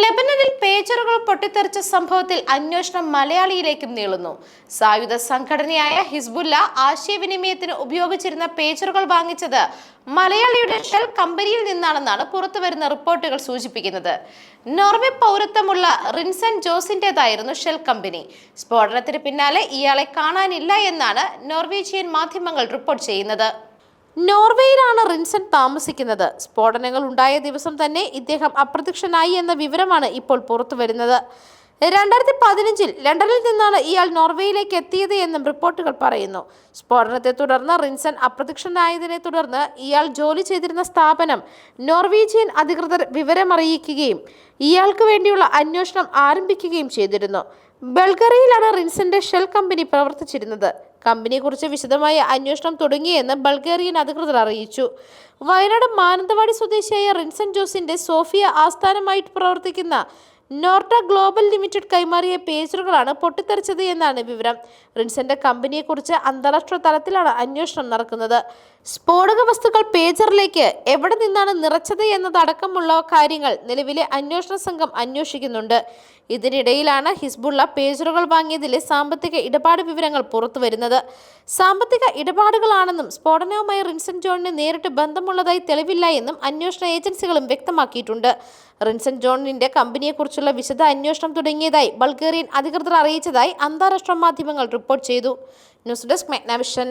ലെബനനിൽ പേജറുകൾ പൊട്ടിത്തെറിച്ച സംഭവത്തിൽ അന്വേഷണം മലയാളിയിലേക്കും നീളുന്നു. സായുധ സംഘടനയായ ഹിസ്ബുല്ല ആശയവിനിമയത്തിന് ഉപയോഗിച്ചിരുന്ന പേജറുകൾ വാങ്ങിച്ചത് മലയാളിയുടെ ഷെൽ കമ്പനിയിൽ നിന്നാണെന്നാണ് പുറത്തുവരുന്ന റിപ്പോർട്ടുകൾ സൂചിപ്പിക്കുന്നത്. നോർവെ പൗരത്വമുള്ള റിൻസൺ ജോസിന്റെതായിരുന്നു ഷെൽ കമ്പനി. സ്ഫോടനത്തിന് പിന്നാലെ ഇയാളെ കാണാനില്ല എന്നാണ് നോർവീജിയൻ മാധ്യമങ്ങൾ റിപ്പോർട്ട് ചെയ്യുന്നത്. നോർവേയിലാണ് റിൻസൺ താമസിക്കുന്നത്. സ്ഫോടനങ്ങൾ ഉണ്ടായ ദിവസം തന്നെ ഇദ്ദേഹം അപ്രത്യക്ഷനായി എന്ന വിവരമാണ് ഇപ്പോൾ പുറത്തുവരുന്നത്. രണ്ടായിരത്തി പതിനഞ്ചിൽ ലണ്ടനിൽ നിന്നാണ് ഇയാൾ നോർവേയിലേക്ക് എത്തിയത് എന്നും റിപ്പോർട്ടുകൾ പറയുന്നു. സ്ഫോടനത്തെ തുടർന്ന് റിൻസൺ അപ്രത്യക്ഷനായതിനെ തുടർന്ന് ഇയാൾ ജോലി ചെയ്തിരുന്ന സ്ഥാപനം നോർവീജിയൻ അധികൃതർ വിവരമറിയിക്കുകയും ഇയാൾക്ക് വേണ്ടിയുള്ള അന്വേഷണം ആരംഭിക്കുകയും ചെയ്തിരുന്നു. ബൾഗറിയയിലാണ് റിൻസന്റെ ഷെൽ കമ്പനി പ്രവർത്തിച്ചിരുന്നത്. കമ്പനിയെക്കുറിച്ച് വിശദമായ അന്വേഷണം തുടങ്ങിയെന്ന് ബൾഗേറിയൻ അധികൃതർ അറിയിച്ചു. വയനാട് മാനന്തവാടി സ്വദേശിയായ റിൻസൻ ജോസിന്റെ സോഫിയ ആസ്ഥാനമായിട്ട് പ്രവർത്തിക്കുന്ന നോർട്ട ഗ്ലോബൽ ലിമിറ്റഡ് കൈമാറിയ പേജറുകളാണ് പൊട്ടിത്തെറിച്ചത് എന്നാണ് വിവരം. റിൻസന്റെ കമ്പനിയെക്കുറിച്ച് അന്താരാഷ്ട്ര തലത്തിലാണ് അന്വേഷണം നടക്കുന്നത്. സ്ഫോടക വസ്തുക്കൾ പേജറിലേക്ക് എവിടെ നിന്നാണ് നിറച്ചത് എന്നതടക്കമുള്ള കാര്യങ്ങൾ നിലവിലെ അന്വേഷണ സംഘം അന്വേഷിക്കുന്നുണ്ട്. ഇതിനിടയിലാണ് ഹിസ്ബുള്ള പേജറുകൾ വാങ്ങിയതിലെ സാമ്പത്തിക ഇടപാട് വിവരങ്ങൾ പുറത്തുവരുന്നത്. സാമ്പത്തിക ഇടപാടുകളാണെന്നും സ്ഫോടനവുമായി റിൻസൺ ജോണിന് നേരിട്ട് ബന്ധമുള്ളതായി തെളിവില്ല എന്നും അന്വേഷണ ഏജൻസികളും വ്യക്തമാക്കിയിട്ടുണ്ട്. റിൻസൺ ജോണിന്റെ കമ്പനിയെക്കുറിച്ചുള്ള വിശദ അന്വേഷണം തുടങ്ങിയതായി ബൾഗേറിയൻ അധികൃതർ അറിയിച്ചതായി അന്താരാഷ്ട്ര മാധ്യമങ്ങൾ റിപ്പോർട്ട് ചെയ്തു. News desk Megnavision.